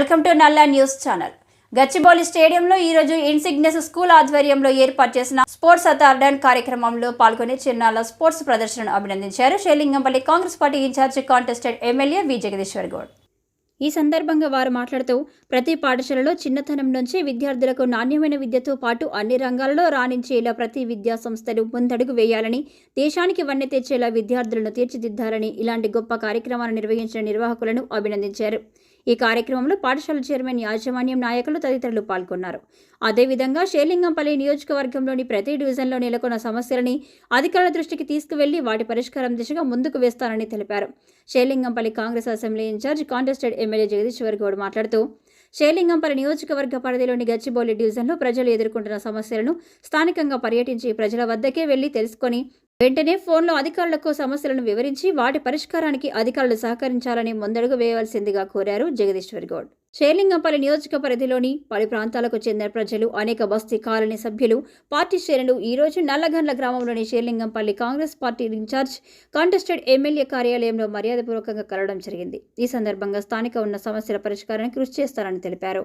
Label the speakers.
Speaker 1: Welcome to Nalla news channel. Gachibowli స్టేడియంలో ఈరోజు ఇన్సిగ్నెస్ school ఆధ్వర్యంలో ఏర్పాటు చేసిన స్పోర్ట్స్ అథార్డన్ కార్యక్రమంలో పాల్గొని చిన్నాల స్పోర్ట్స్ ప్రదర్శనను అభినందించారు. Serilingampally Congress party incharge contested MLA V. Jagadeeshwar Goud. ఈ సందర్భంగా వారు మాట్లాడుతూ ప్రతి పాఠశాలలో చిన్నతనం నుంచే విద్యార్థులకు నాణ్యమైన విద్యతో పాటు అన్ని రంగాలలో రాణించేలా ప్రతి విద్యా సంస్థలు ముందడుగు వేయాలని దేశానికి వన్నె తెచ్చేలా విద్యార్థులను తీర్చిదిద్దాలని ఇలాంటి గొప్ప కార్యక్రమాలు నిర్వహించిన నిర్వాహకులను అభినందించారు. ఈ కార్యక్రమంలో పాఠశాల చైర్మన్ యాజమాన్యం నాయకులు తదితరులు పాల్గొన్నారు. అదేవిధంగా షేలింగంపల్లి నియోజకవర్గంలోని ప్రతి డివిజన్లో నెలకొన్న సమస్యలని అధికారుల దృష్టికి తీసుకువెళ్ళి వాటి పరిష్కారం దిశగా ముందుకు వేస్తానని తెలిపారు. Serilingampally Congress assembly incharge contested MLA Jagadeeshwar Goud మాట్లాడుతూ షేలింగంపల్లి నియోజకవర్గ పరిధిలోని గచ్చిబౌలి డివిజన్లో ప్రజలు ఎదుర్కొంటున్న సమస్యలను స్థానికంగా పర్యటించి ప్రజల వద్దకే వెళ్ళి తెలుసుకొని వెంటనే ఫోన్లో అధికారులకు సమస్యలను వివరించి వాటి పరిష్కారానికి అధికారులు సహకరించాలని ముందడుగు వేయవలసిందిగా కోరారు జగదీశ్వర్ గౌడ్. షేర్లింగంపల్లి నియోజక పరిధిలోని పలు ప్రాంతాలకు చెందిన ప్రజలు అనేక బస్తీ కాలనీ సభ్యులు పార్టీ శ్రేణులు ఈరోజు నల్లగండ్ల గ్రామంలోని Serilingampally Congress party incharge contested MLA కార్యాలయంలో మర్యాదపూర్వకంగా కలవడం జరిగింది. ఈ సందర్భంగా స్థానిక ఉన్న సమస్యల పరిష్కారానికి కృషి చేస్తారని తెలిపారు.